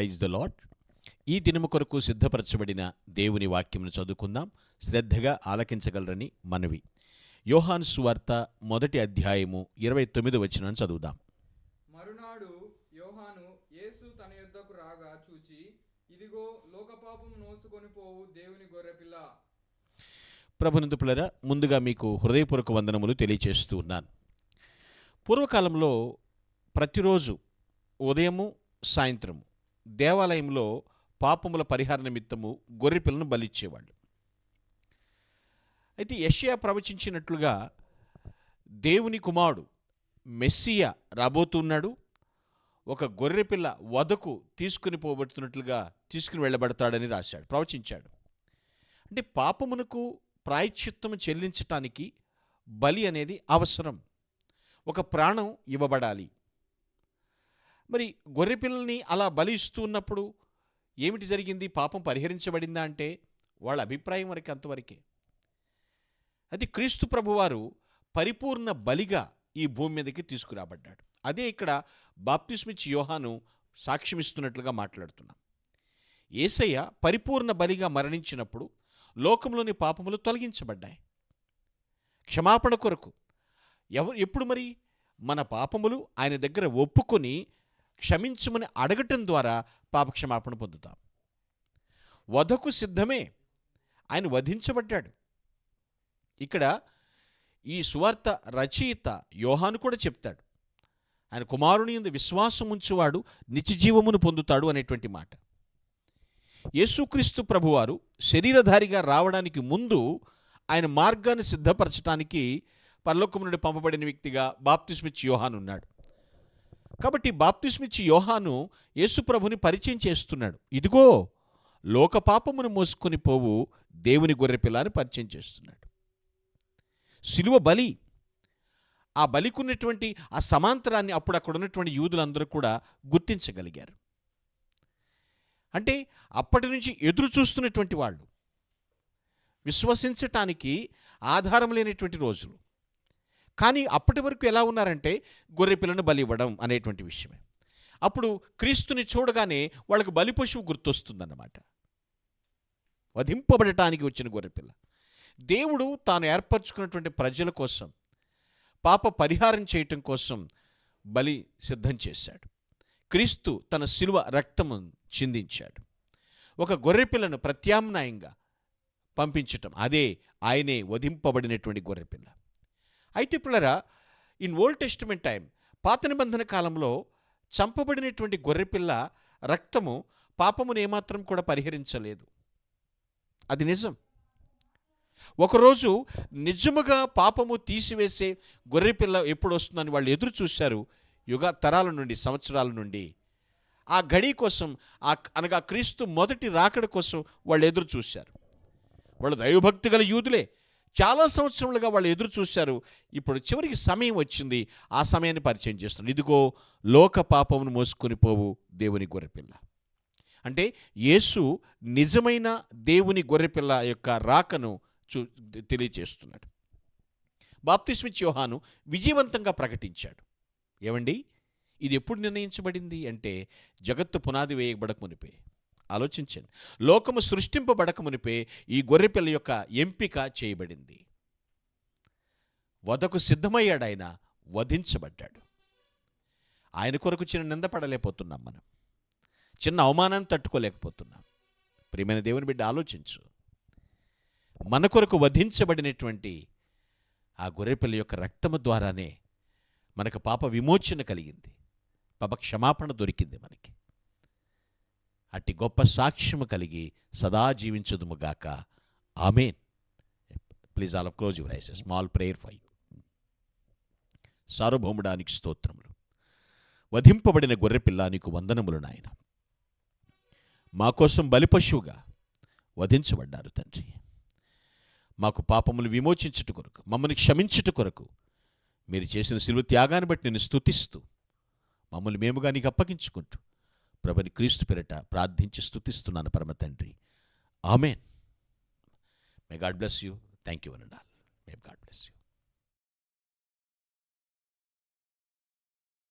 Praise the lord ఈ దినము కొరకు సిద్ధపరచబడిన దేవుని వాక్యమును చదువుకుందాం. శ్రద్ధగా ఆలకించగలరని మనవి. యోహాను సువార్త మొదటి అధ్యాయము ఇరవై తొమ్మిది వచ్చిన చదువుదాం. మరునాడు యోహాను యేసు తన యొద్దకు రాగా చూచి ఇదిగో లోకపాపం నోసుకొని పోవు దేవుని గొర్రెపిల్ల ప్రభునందుపులరా ముందుగా మీకు హృదయపూర్వక వందనములు తెలియచేస్తూ ఉన్నాను. పూర్వకాలంలో ప్రతిరోజు ఉదయము సాయంత్రము దేవాలయంలో పాపముల పరిహార నిమిత్తము గొర్రెపిల్లను బలిచ్చేవాళ్ళు. అయితే యెషయా ప్రవచించినట్లుగా దేవుని కుమారుడు మెస్సియా రాబోతున్నాడు. ఒక గొర్రెపిల్ల వదకు తీసుకుని పోబడుతున్నట్లుగా తీసుకుని వెళ్ళబడతాడని రాశాడు ప్రవచించాడు. అంటే పాపమునకు ప్రాయశ్చిత్తము చెల్లించటానికి బలి అనేది అవసరం. ఒక ప్రాణం ఇవ్వబడాలి. మరి గొర్రెపిల్లని అలా బలి ఇస్తూ ఉన్నప్పుడు ఏమిటి జరిగింది? పాపం పరిహరించబడిందా అంటే వాళ్ళ అభిప్రాయం వరకు అంతవరకే. అది క్రీస్తు ప్రభువారు పరిపూర్ణ బలిగా ఈ భూమి మీదకి తీసుకురాబడ్డాడు. అదే ఇక్కడ బాప్తిస్మిచ్ యోహాను సాక్ష్యమిస్తున్నట్లుగా మాట్లాడుతున్నాం. ఏసయ్య పరిపూర్ణ బలిగా మరణించినప్పుడు లోకంలోని పాపములు తొలగించబడ్డాయి. క్షమాపణ కొరకు ఎవరు ఎప్పుడు మరి? మన పాపములు ఆయన దగ్గర ఒప్పుకొని క్షమించుమని అడగటం ద్వారా పాపక్షమాపణ పొందుతాం. వధకు సిద్ధమే. ఆయన వధించబడ్డాడు. ఇక్కడ ఈ సువార్త రచయిత యోహాను కూడా చెప్తాడు. ఆయన కుమారుని ఎందు విశ్వాసం ఉంచువాడు నిత్యజీవమును పొందుతాడు అనేటువంటి మాట. యేసుక్రీస్తు ప్రభువారు శరీరధారిగా రావడానికి ముందు ఆయన మార్గాన్ని సిద్ధపరచడానికి పరలోకము నుండి పంపబడిన వ్యక్తిగా బాప్తిస్మిచ్ యోహాన్ ఉన్నాడు కాబట్టి బాప్తిస్మిచ్చి యోహాను యేసుప్రభుని పరిచయం చేస్తున్నాడు. ఇదిగో లోక పాపమును మోసుకొని పోవు దేవుని గొర్రెపిల్లని పరిచయం చేస్తున్నాడు. సిలువ బలి. ఆ బలికున్నటువంటి ఆ సమాంతరాన్ని అప్పుడు అక్కడ ఉన్నటువంటి యూదులందరూ కూడా గుర్తించగలిగారు. అంటే అప్పటి నుంచి ఎదురు చూస్తున్నటువంటి వాళ్ళు విశ్వసించటానికి ఆధారం లేనటువంటి రోజులు. కానీ అప్పటి వరకు ఎలా ఉన్నారంటే గొర్రె పిల్లను బలి ఇవ్వడం అనేటువంటి విషయమే. అప్పుడు క్రీస్తుని చూడగానే వాళ్ళకు బలి పశువు గుర్తొస్తుందన్నమాట. వధింపబడటానికి వచ్చిన గొర్రెపిల్ల దేవుడు తాను ఏర్పరచుకున్నటువంటి ప్రజల కోసం పాప పరిహారం చేయటం కోసం బలి సిద్ధం చేశాడు. క్రీస్తు తన శిలువ రక్తము చిందించాడు. ఒక గొర్రెపిల్లను ప్రత్యామ్నాయంగా పంపించటం అదే ఆయనే వధింపబడినటువంటి గొర్రెపిల్ల అయితే పిల్లరా ఇన్ ఓల్డ్ టెస్టిమెంట్ టైం పాత నిబంధన కాలంలో చంపబడినటువంటి గొర్రెపిల్ల రక్తము పాపమును ఏమాత్రం కూడా పరిహరించలేదు. అది నిజం. ఒకరోజు నిజముగా పాపము తీసివేసే గొర్రెపిల్ల ఎప్పుడు వస్తుందని వాళ్ళు ఎదురు చూశారు యుగ తరాల నుండి సంవత్సరాల నుండి. ఆ గడి కోసం ఆ అనగా క్రీస్తు మొదటి రాకడ కోసం వాళ్ళు ఎదురు చూశారు. వాళ్ళు దైవభక్తి గల యూదులే. చాలా సంవత్సరములుగా వాళ్ళు ఎదురు చూశారు. ఇప్పుడు చివరికి సమయం వచ్చింది. ఆ సమయాన్ని పరిచయం చేస్తున్నారు ఇదిగో లోక పాపమును మోసుకొని పోవు దేవుని గొర్రెపిల్ల. అంటే యేసు నిజమైన దేవుని గొర్రెపిల్ల యొక్క రాకను చూ తెలియచేస్తున్నాడు. బాప్తిస్మిచ్ యోహాను విజయవంతంగా ప్రకటించాడు. ఏమండి? ఇది ఎప్పుడు నిర్ణయించబడింది? అంటే జగత్తు పునాది వేయబడక మునిపోయి ఆలోచించండి లోకము సృష్టింపబడక మునిపే ఈ గొర్రెపిల్ల యొక్క ఎంపిక చేయబడింది. వదకు సిద్ధమయ్యాడు ఆయన వధించబడ్డాడు. ఆయన కొరకు చిన్న నిందపడలేకపోతున్నాం మనం. చిన్న అవమానాన్ని తట్టుకోలేకపోతున్నాం. ప్రియమైన దేవుని బిడ్డ ఆలోచించు. మన కొరకు వధించబడినటువంటి ఆ గొర్రెపిల్ల యొక్క రక్తము ద్వారానే మనకు పాప విమోచన కలిగింది. పాప క్షమాపణ దొరికింది మనకి. అట్టి గొప్ప సాక్ష్యము కలిగి సదా జీవించుదుముగాక. Amen. Please all close your eyes small prayer for you సార్వభౌముడానికి స్తోత్రములు. వధింపబడిన గొర్రెపిల్ల నీకు వందనములు నాయన. మా కోసం బలిపశువుగా వధించబడ్డారు తండ్రి. మాకు పాపములు విమోచించుట కొరకు మమ్మల్ని క్షమించుట కొరకు మీరు చేసిన శిలువ త్యాగాన్ని బట్టి నేను స్థుతిస్తూ మమ్మల్ని మేముగా నీకు అప్పగించుకుంటూ ప్రభని క్రీస్తు పేరిట ప్రార్థించి స్తుతిస్తున్నాను పరమ తండ్రి. Amen. May God bless you thank you అనండాల్ may God bless you